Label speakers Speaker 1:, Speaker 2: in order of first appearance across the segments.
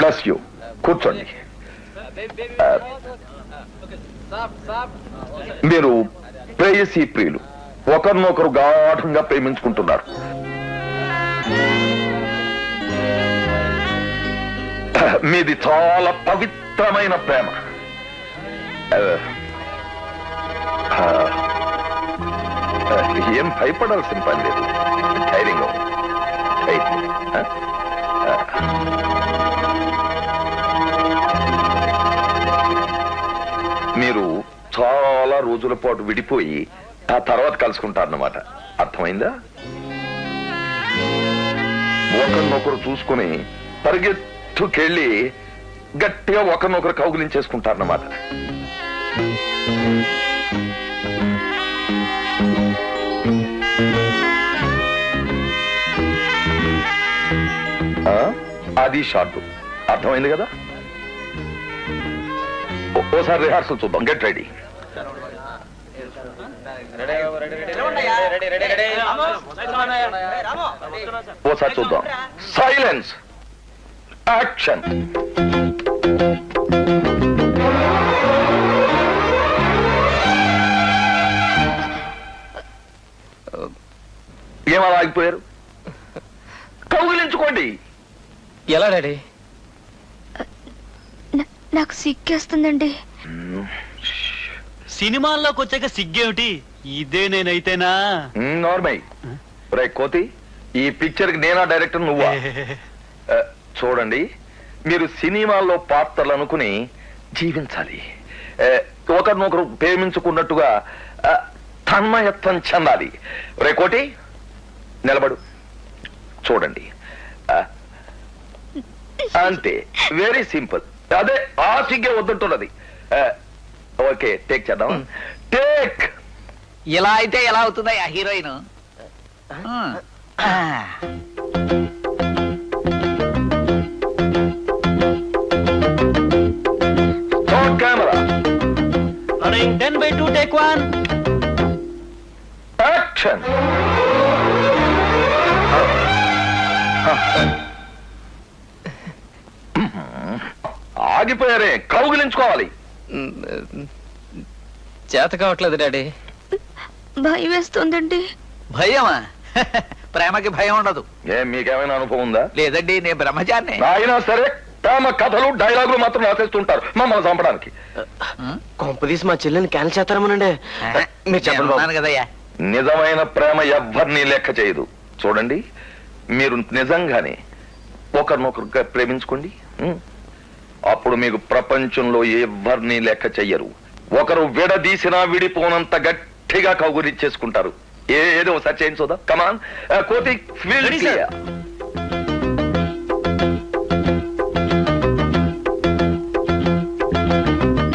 Speaker 1: Bless you కూర్చోండి మీరు ప్రేయసీ ప్రియులు. ఒకరినొకరు గాఢంగా ప్రేమించుకుంటున్నారు. మీది చాలా పవిత్రమైన ప్రేమ. Uh, uh, ఏం భయపడాల్సిన పని లేదు. ధైర్యంగా మీరు చాలా రోజుల పాటు విడిపోయి ఆ తర్వాత కలుసుకుంటారన్నమాట. అర్థమైందా? ఒకరినొకరు చూసుకుని పరిగెత్తుకెళ్ళి గట్టిగా ఒకరినొకరు కౌగులించేసుకుంటారన్నమాట. అది షార్ట్ అర్థమైంది కదా? ఓసారి రిహార్సల్ చూద్దాం. గెట్ రెడీ ఓసారి చూద్దాం. సైలెన్స్ యాక్షన్ ఏమలా ఆగిపోయారు? కౌగిలించుకోండి.
Speaker 2: ఎలా డాడీ?
Speaker 3: నాకు సిగ్గేస్తుందండి.
Speaker 4: సినిమాల్లోకి వచ్చాక సిగ్గేమిటి? ఇదే నేనైతేనా?
Speaker 1: నార్మై. రే కోతి ఈ పిక్చర్కి నేనా డైరెక్టర్ నువ్వా? చూడండి. మీరు సినిమాల్లో పాత్రలు అనుకుని జీవించాలి. ఒకరినొకరు ప్రేమించుకున్నట్టుగా తన్మయత్వం చెందాలి. రే కోటి నిలబడు. చూడండి. అంతే. Very simple. అదే ఆ సిగ్గే వద్దంటున్నది. ఓకే టేక్ చేద్దాం టేక్
Speaker 2: ఇలా అయితే ఎలా అవుతుందా ఆ హీరోయిన్?
Speaker 1: ఆగిపోయారే కౌగిలించుకోవాలి.
Speaker 2: చేత కావట్లేదు డాడీ.
Speaker 3: భయం వేస్తుందండి.
Speaker 2: భయమా? ప్రేమకి భయం ఉండదు.
Speaker 1: ఏం మీకేమైనా అనుభవం ఉందా?
Speaker 2: లేదండి నేను బ్రహ్మచారిని.
Speaker 1: అయినా సరే ప్రేమ కథలు డైలాగులు మాత్రం రాసేస్తుంటారు. మమ్మల్ని చంపడానికి.
Speaker 5: కొంపదీసి మా చెల్లెని క్యాన్సిల్ చేస్తారమోనండి. మీరు చెప్పండి
Speaker 2: కదయ్యా.
Speaker 1: నిజమైన ప్రేమ ఎవ్వరిని లెక్క చేయదు. చూడండి మీరు నిజంగానే ఒకరినొకరుగా ప్రేమించుకోండి? అప్పుడు మీకు ప్రపంచంలో ఎవరిని లెక్క చెయ్యరు. ఒకరు విడదీసినా విడిపోనంత గట్టిగా కౌగులిచ్చేసుకుంటారు ఏ ఏదో ఒకసారి చేయండి చూద్దాం కమాన్ కోతి
Speaker 4: sir.
Speaker 1: clear.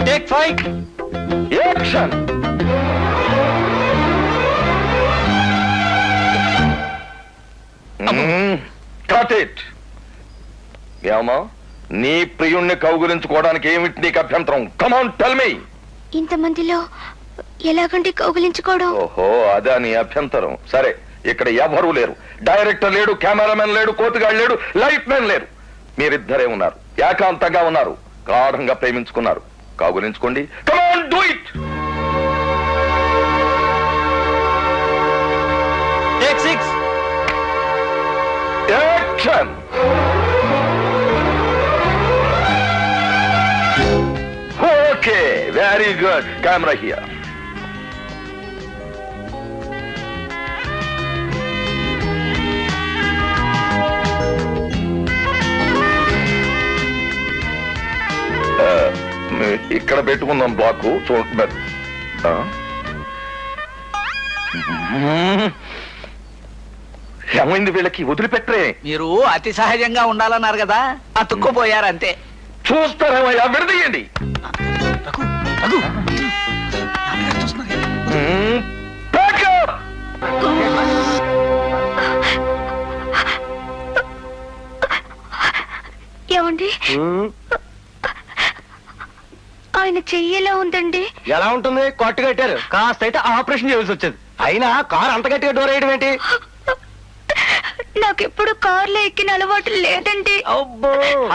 Speaker 4: Take five
Speaker 1: action cut it ఏమా నీ ప్రియుణ్ణి కౌగులించుకోవడానికి ఏమిటి నీకు అభ్యంతరం? కమాన్ టెల్ మీ
Speaker 3: ఇంతమందిలో ఎలాగంటే కౌగిలించుకోవడం?
Speaker 1: ఓహో అదా నీ అభ్యంతరం. సరే ఇక్కడ ఎవరూ లేరు. డైరెక్టర్ లేడు కెమెరామెన్ లేడు కోతిగాడు లేడు లైట్ మెన్ లేరు. మీరిద్దరే ఉన్నారు. ఏకాంతంగా ఉన్నారు. గాఢంగా ప్రేమించుకున్నారు. కౌగులించుకోండి. Come on do it action very good camera here ఇక్కడ పెట్టుకుందాం బ్లాక్. చూ ఆ? ఏమైంది వీళ్ళకి? వదిలిపెట్టరే.
Speaker 2: మీరు అతి సహజంగా ఉండాలన్నారు కదా? అతుక్కుపోయారు అంతే
Speaker 1: చూస్తారేమయ్యా? విడదీయండి!
Speaker 3: ఏమండి? ఆయన చెయ్యేలా ఉందండి.
Speaker 5: ఎలా ఉంటుంది కొట్టు కట్టారు. కాస్త అయితే ఆపరేషన్ చేయాల్సి వచ్చేది. అయినా కారు అంత గట్టిగా డోర్ వేయడం ఏంటి?
Speaker 3: నాకెప్పుడు కార్లో ఎక్కిన అలవాటు లేదండి.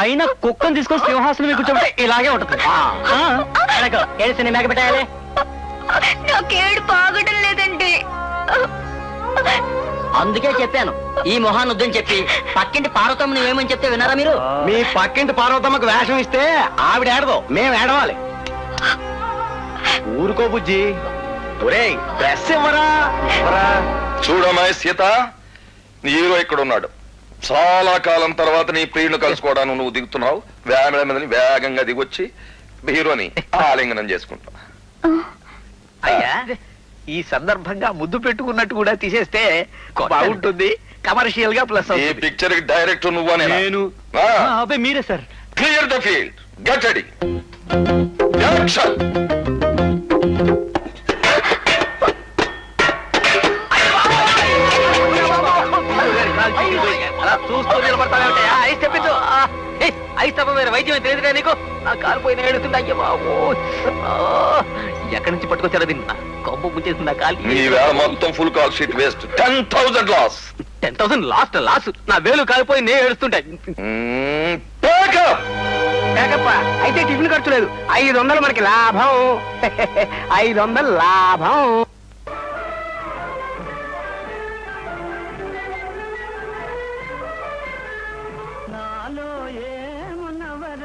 Speaker 5: అయినా కుక్కను తీసుకొని సింహాసనం కూర్చోబెట్టి ఇలాగే ఉంటుంది. ఏడు మేక పెట్టాలి
Speaker 3: నాకేడు బాగడం లేదండి.
Speaker 6: అందుకే చెప్పాను ఈ మొహాన్ని వద్దని చెప్పి పక్కింటి పార్వతమ్మని ఏమని చెప్తే విన్నారా మీరు?
Speaker 5: మీ పక్కింటి పార్వతమ్మకు వేషం ఇస్తే ఆవిడ ఏడదు మేము ఏడవాలి. ఊరుకో బుజ్జి. ఒరేయ్ డ్రెస్ ఇవ్వరా?
Speaker 1: చూడమ్మాయి సీత. నీ హీరో ఇక్కడ ఉన్నాడు చాలా కాలం తర్వాత నీ ప్రియుని కలుసుకోవడానికి నువ్వు దిగుతున్నావు. వేగ మీద వేగంగా దిగొచ్చి హీరోని ఆలింగనం చేసుకుంటావు.
Speaker 2: అయ్యా ఈ సందర్భంగా ముద్దు పెట్టుకున్నట్టు కూడా తీసేస్తే బాగుంటుంది. కమర్షియల్గా ప్లస్
Speaker 1: ఈ పిక్చర్కి డైరెక్టర్ నువ్వనే
Speaker 4: నేను? ఆ, మీరే sir.
Speaker 1: Clear the field get ready action
Speaker 2: పోయిన ఏడుతుంది అయ్యో బాబు. ఎక్కడి నుంచి పట్టుకొచ్చారో దీన్ని కొంప ముంచేసింది కాలు?
Speaker 1: నీ వేళ మొత్తం full call sheet waste ten thousand loss
Speaker 2: ten thousand last loss నా వేలు కాలిపోయి నేను ఏడుస్తుంటాయి
Speaker 1: ప్యాకప్
Speaker 2: కాకప్ప అయితే టిఫిన్ ఖర్చు లేదు. ఐదు వందలు మనకి లాభం. ఐదు వందలు లాభం.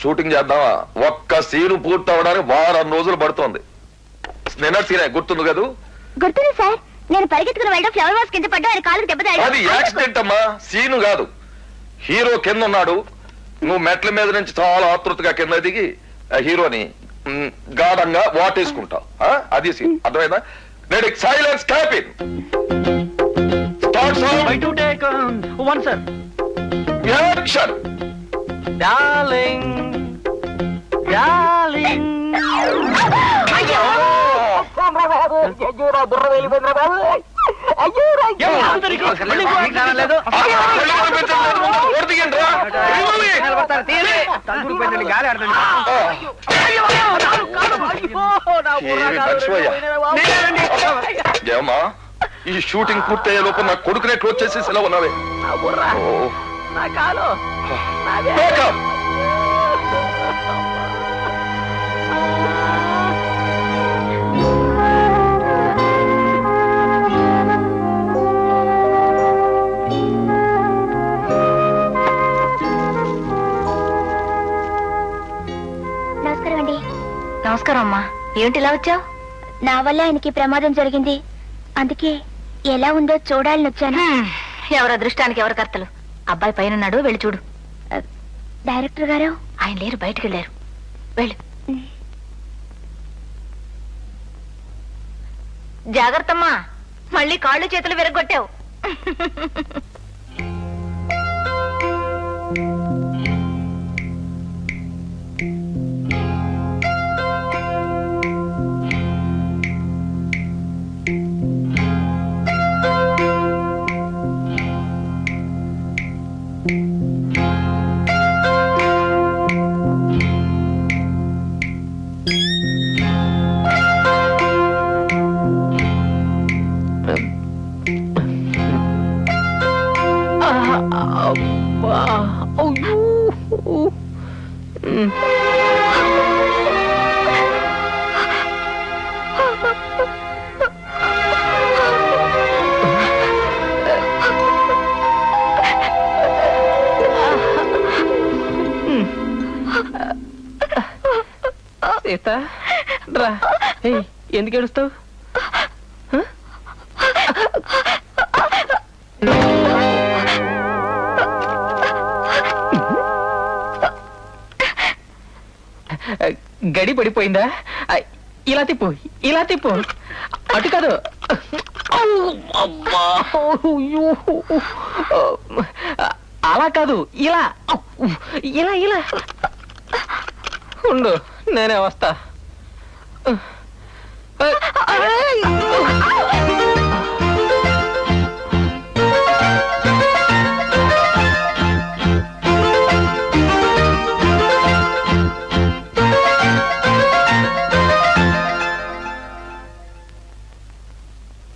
Speaker 1: షూటింగ్ చేద్దామా? ఒక్క సీను పూర్తి అవడానికి వారం రోజులు పడుతోంది. నిన్న సీనే గుర్తుంది కదూ?
Speaker 3: గుర్తుంది సార్. నేను పరిగెత్తుకుని వెళ్ళడం ఫ్లవర్ వాస్ కింద పడ్డా ఆయన కాలుకి దెబ్బ
Speaker 1: అది యాక్సిడెంట్ అమ్మా. సీను కాదు. హీరో కింద ఉన్నాడు నువ్వు మెట్ల మీద నుంచి చాలా ఆతృతగా కింద దిగి ఆ హీరోని గాఢంగా వాటేసుకుంటావు ఆ? అది సీన్. అర్థమైందా? Ready. Silence క్యాపిన్. Start
Speaker 4: by two take one sir
Speaker 1: action.
Speaker 2: Darling darling
Speaker 1: ఏమా ఈ షూటింగ్ పూర్తయ్యే లోపు నా కొడుకునే క్లోజ్ చేసి సెలవు ఉన్నావే
Speaker 2: నా కాలు.
Speaker 3: నమస్కారం అండి. నమస్కారం అమ్మా. ఏమిటి ఇలా వచ్చావు? నా వల్ల ఆయనకి ప్రమాదం జరిగింది. అందుకే ఎలా ఉందో చూడాలని వచ్చాను.
Speaker 7: ఎవరి అదృష్టానికి ఎవరి కర్తలు? అబ్బాయి పైన ఉన్నాడు వెళ్ళి చూడు.
Speaker 3: డైరెక్టర్ గారు?
Speaker 7: ఆయన లేరు బయటికి వెళ్ళారు. వెళ్ళు. జాగ్రత్తమ్మా. మళ్ళీ కాళ్ళు చేతులు విరగొట్టావు
Speaker 2: సీత. రా. ఎందుకు ఏడుస్తావు? గడి పడిపోయిందా? ఇలా తిప్పు ఇలా తిప్పు. అటు కాదు. అలా కాదు ఇలా.
Speaker 3: ఇలా ఇలా. ఉండు. నేనే వస్తా.